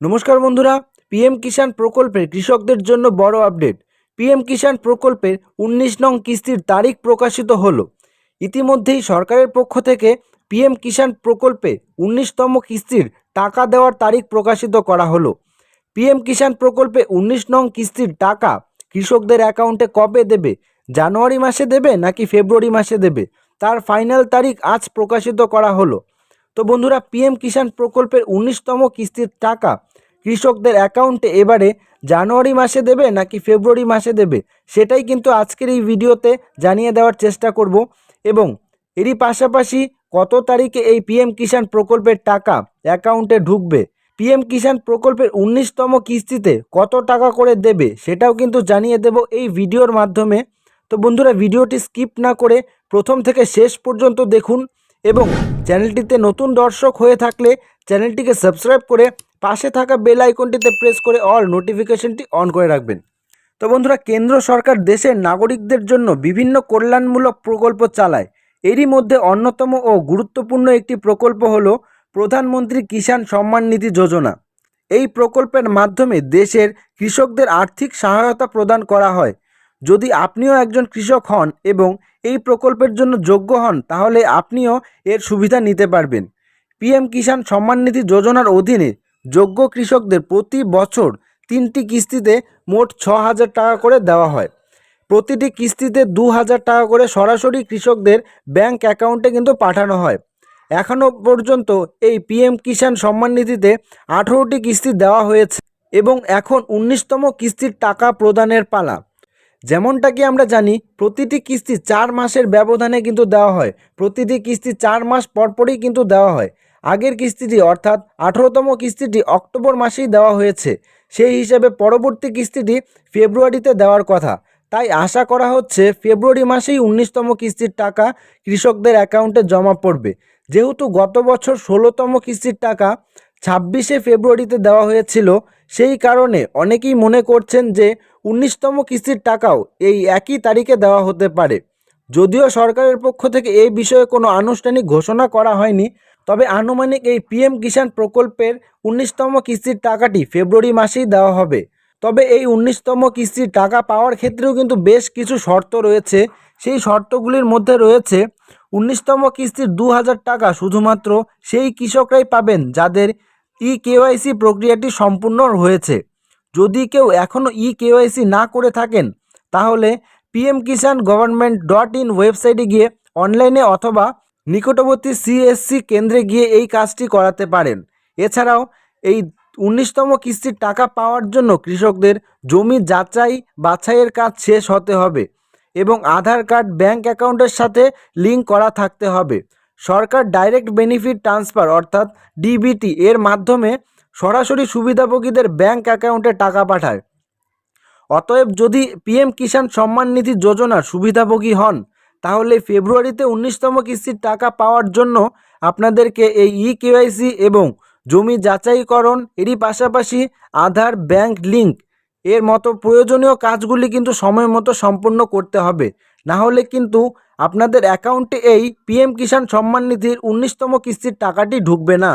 নমস্কার বন্ধুরা, পিএম কিষাণ প্রকল্পের কৃষকদের জন্য বড় আপডেট। পিএম কিষাণ প্রকল্পের উনিশ নং কিস্তির তারিখ প্রকাশিত হলো। ইতিমধ্যেই সরকারের পক্ষ থেকে পিএম কিষাণ প্রকল্পে উনিশতম কিস্তির টাকা দেওয়ার তারিখ প্রকাশিত করা হলো। পিএম কিষাণ প্রকল্পে উনিশ নং কিস্তির টাকা কৃষকদের অ্যাকাউন্টে কবে দেবে? জানুয়ারি মাসে দেবে নাকি ফেব্রুয়ারি মাসে দেবে? তার ফাইনাল তারিখ আজ প্রকাশিত করা হলো। তো বন্ধুরা, পিএম কিষাণ প্রকল্পের উনিশতম কিস্তির টাকা কৃষকদের অ্যাকাউন্টে এবারে জানুয়ারি মাসে দেবে নাকি ফেব্রুয়ারি মাসে দেবে, সেটাই কিন্তু আজকের এই ভিডিওতে জানিয়ে দেওয়ার চেষ্টা করব। এবং এরই পাশাপাশি কত তারিখে এই পিএম কিষাণ প্রকল্পের টাকা অ্যাকাউন্টে ঢুকবে, পিএম কিষাণ প্রকল্পের উনিশতম কিস্তিতে কত টাকা করে দেবে, সেটাও কিন্তু জানিয়ে দেব এই ভিডিওর মাধ্যমে। তো বন্ধুরা, ভিডিওটি স্কিপ না করে প্রথম থেকে শেষ পর্যন্ত দেখুন এবং চ্যানেলটিতে নতুন দর্শক হয়ে থাকলে চ্যানেলটিকে সাবস্ক্রাইব করে পাশে থাকা বেল আইকনটিতে প্রেস করে অল নোটিফিকেশনটি অন করে রাখবেন। তো বন্ধুরা, কেন্দ্র সরকার দেশের নাগরিকদের জন্য বিভিন্ন কল্যাণমূলক প্রকল্প চালায়। এরই মধ্যে অন্যতম ও গুরুত্বপূর্ণ একটি প্রকল্প হল প্রধানমন্ত্রী কিষাণ সম্মান নিধি যোজনা। এই প্রকল্পের মাধ্যমে দেশের কৃষকদের আর্থিক সহায়তা প্রদান করা হয়। যদি আপনিও একজন কৃষক হন এবং এই প্রকল্পের জন্য যোগ্য হন, তাহলে আপনিও এর সুবিধা নিতে পারবেন। পিএম কিষাণ সম্মান নিধি যোজনার অধীনে যোগ্য কৃষকদের প্রতি বছর তিনটি কিস্তিতে মোট ছ হাজার টাকা করে দেওয়া হয়। প্রতিটি কিস্তিতে দু হাজার টাকা করে সরাসরি কৃষকদের ব্যাংক অ্যাকাউন্টে কিন্তু পাঠানো হয়। এখনও পর্যন্ত এই পিএম কিষাণ সম্মান নিধিতে আঠেরোটি কিস্তি দেওয়া হয়েছে এবং এখন উনিশতম কিস্তির টাকা প্রদানের পালা। যেমনটা কি আমরা জানি, প্রতিটি কিস্তি চার মাসের ব্যবধানে কিন্তু দেওয়া হয়, প্রতিটি কিস্তি চার মাস পরপরই কিন্তু দেওয়া হয়। আগের কিস্তিটি অর্থাৎ আঠেরোতম কিস্তিটি অক্টোবর মাসেই দেওয়া হয়েছে, সেই হিসাবে পরবর্তী কিস্তিটি ফেব্রুয়ারিতে দেওয়ার কথা। তাই আশা করা হচ্ছে ফেব্রুয়ারি মাসেই উনিশতম কিস্তির টাকা কৃষকদের অ্যাকাউন্টে জমা পড়বে। যেহেতু গত বছর ষোলোতম কিস্তির টাকা ছাব্বিশে ফেব্রুয়ারিতে দেওয়া হয়েছিল, সেই কারণে অনেকেই মনে করছেন যে উনিশতম কিস্তির টাকাও এই একই তারিখে দেওয়া হতে পারে। যদিও সরকারের পক্ষ থেকে এই বিষয়ে কোনো আনুষ্ঠানিক ঘোষণা করা হয়নি, তবে আনুমানিক এই পিএম কিষাণ প্রকল্পের উনিশতম কিস্তির টাকাটি ফেব্রুয়ারি মাসেই দেওয়া হবে। তবে এই উনিশতম কিস্তির টাকা পাওয়ার ক্ষেত্রেও কিন্তু বেশ কিছু শর্ত রয়েছে। সেই শর্তগুলির মধ্যে রয়েছে, উনিশতম কিস্তির দু হাজার টাকা শুধুমাত্র সেই কৃষকরাই পাবেন যাদের ই কেওয়াইসি প্রক্রিয়াটি সম্পূর্ণ হয়েছে। যদি কেউ এখনও ই কেওয়াইসি না করে থাকেন, তাহলে PM Kisan government dot in ওয়েবসাইটে গিয়ে অনলাইনে অথবা নিকটবর্তী সিএসসি কেন্দ্রে গিয়ে এই কাজটি করাতে পারেন। এছাড়াও এই উনিশতম কিস্তির টাকা পাওয়ার জন্য কৃষকদের জমি যাচাই বাছাইয়ের কাজ শেষ হতে হবে এবং আধার কার্ড, ব্যাংক অ্যাকাউন্টের সাথে লিঙ্ক করা থাকতে হবে। সরকার ডাইরেক্ট বেনিফিট ট্রান্সফার অর্থাৎ ডিবিটি এর মাধ্যমে সরাসরি সুবিধাভোগীদের ব্যাংক অ্যাকাউন্টে টাকা পাঠায়। অতএব যদি পিএম কিষাণ সম্মান নিধি যোজনার সুবিধাভোগী হন, তাহলে ফেব্রুয়ারিতে উনিশতম কিস্তির টাকা পাওয়ার জন্য আপনাদেরকে এই ই কেওয়াইসি এবং জমি যাচাইকরণ, এরই পাশাপাশি আধার, ব্যাংক লিঙ্ক এর মতো প্রয়োজনীয় কাজগুলি কিন্তু সময় মতো সম্পূর্ণ করতে হবে। না হলে কিন্তু আপনাদের অ্যাকাউন্টে এই পিএম কিষাণ সম্মান নিধির উনিশতম কিস্তির টাকাটি ঢুকবে না।